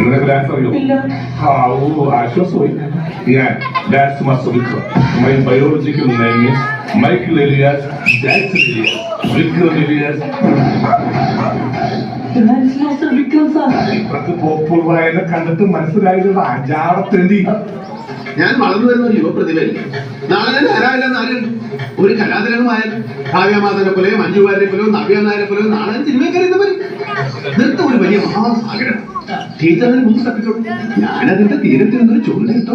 നിനക്ക് ഡാൻസ് അറിയോ ആ ഓ ആശ്വാസമായി ഞാൻ dance master my biological name is Michael alias Jackson alias Vikram alias ഇപ്പഴത്തെ പോപ്പുളറായതിനെ കണ്ടിട്ട് മനസ്സിലായത് അജാടത്തേണ്ടി ഞാൻ വളർന്നു വരുന്ന ഒരു യുവപ്രതിഭയല്ല നാളെ ഞാൻ ആരാവില്ലെന്ന് ആരുണ്ട് ഒരു കലാതിലകമായാൽ കാവ്യമാധവനെ പോലെയോ മഞ്ജുവാരെ പോലെയോ നവ്യ നായരെ പോലെയോ നാളെ സിനിമയിൽ കയറിയവർ നൃത്തം ഒരു വലിയ മഹാസാഗരം ടീച്ചറിനെ മുമ്പ് തപ്പിക്കോട്ടെ ഞാനതിന്റെ തീരത്തിൽ നിന്നൊരു ചുണ്ടോ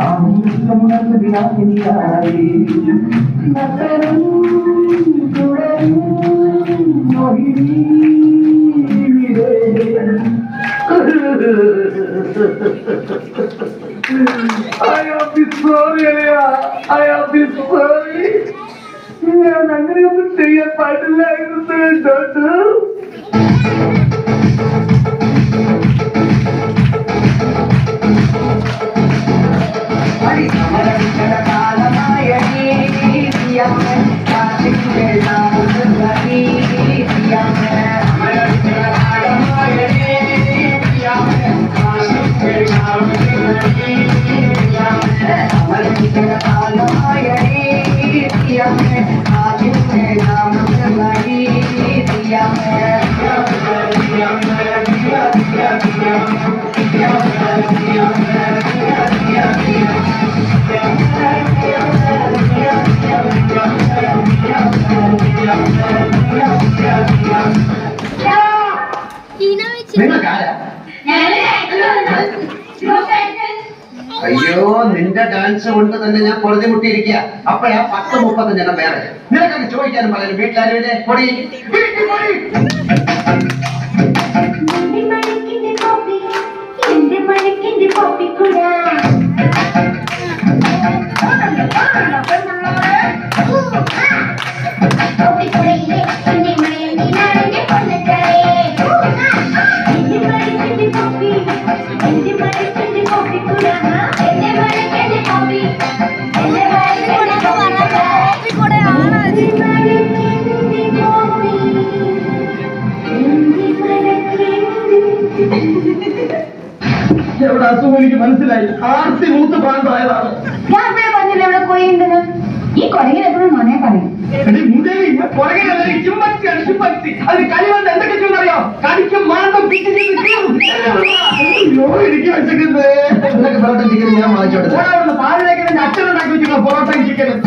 আমি তোমরা বিরাগিনী আরে নতরু জোড়ারু মোহিনী রে I am sorry, I am sorry. ഞാൻ അങ്ങനെയൊന്നും ചെയ്യാൻ പാടില്ലായിരുന്നു കേട്ടോ Bye. അയ്യോ നിന്റെ ഡാൻസ് കൊണ്ട് തന്നെ ഞാൻ പൊറുതി മുട്ടിയിരിക്കുക അപ്പോഴാ പത്ത് മുപ്പത് ജനം വേറെ നിനക്കൊക്കെ ചോദിക്കാനും പറയാനും വീട്ടിലാരുടെ? പൊടി വീട്ടിൽ പൊടി. മണിക്കിന്റെ കോപ്പി എന്റെ മണിക്കിന്റെ കോപ്പി കൂടാ എവിടെ അസുഖം എനിക്ക് മനസ്സിലായി ആർത്തി മൂത്ത് പ്രാന്തമായതാണ് ഞാൻ അപ്പോഴേ പറഞ്ഞില്ല ഇവിടെ കൊറയുണ്ടെന്ന് ഈ കൊരങ്ങിൽ എപ്പോഴും നുണയെ പറയും എടി മുതലി പുറകെ ചുമ്പത്തിയാണ് ചുമ്പത്തി അത് കളിവന്ന് എന്തൊക്കെ ചെയ്യുന്നറിയോ കടിക്കും മാന്തം പിച്ച് ചെയ്ത് കീറും. അയ്യോ എനിക്ക് വെച്ചിട്ടുണ്ട് നിനക്ക് പൊറോട്ട ചിക്കൻ ഞാൻ വാങ്ങിച്ചോട്ടെ പാലിലേക്ക് എന്റെ അച്ഛനുണ്ടാക്കി വെച്ചിട്ടുള്ള പൊറോട്ടയും ചിക്കനും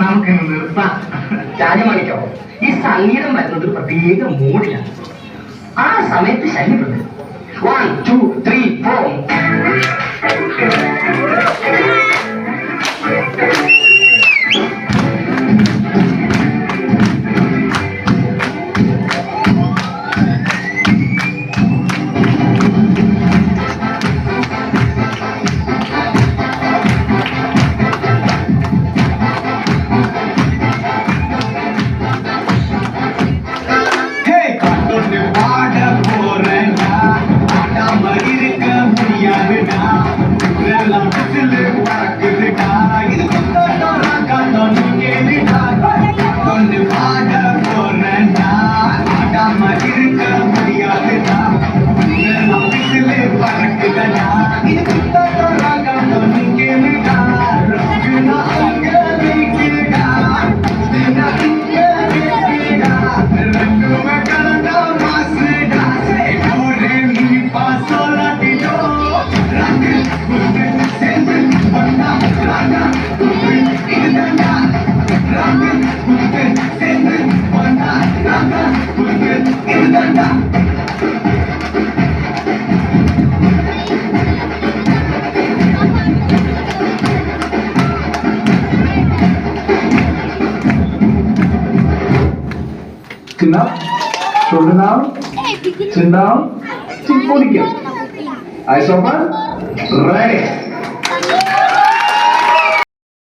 നമുക്ക് നിർത്താം രാജമാണിക്കോ ഈ സംഗീതം വരുന്നത് ഒരു പ്രത്യേക മൂഡിലാണ് ആ സമയത്ത് ശല്യപ്പെടുന്നത് വൺ ടു ത്രീ ഫോർ 끝나? 졸나? 듣나? 틱 뿌리게. 네, 알서만? 레이.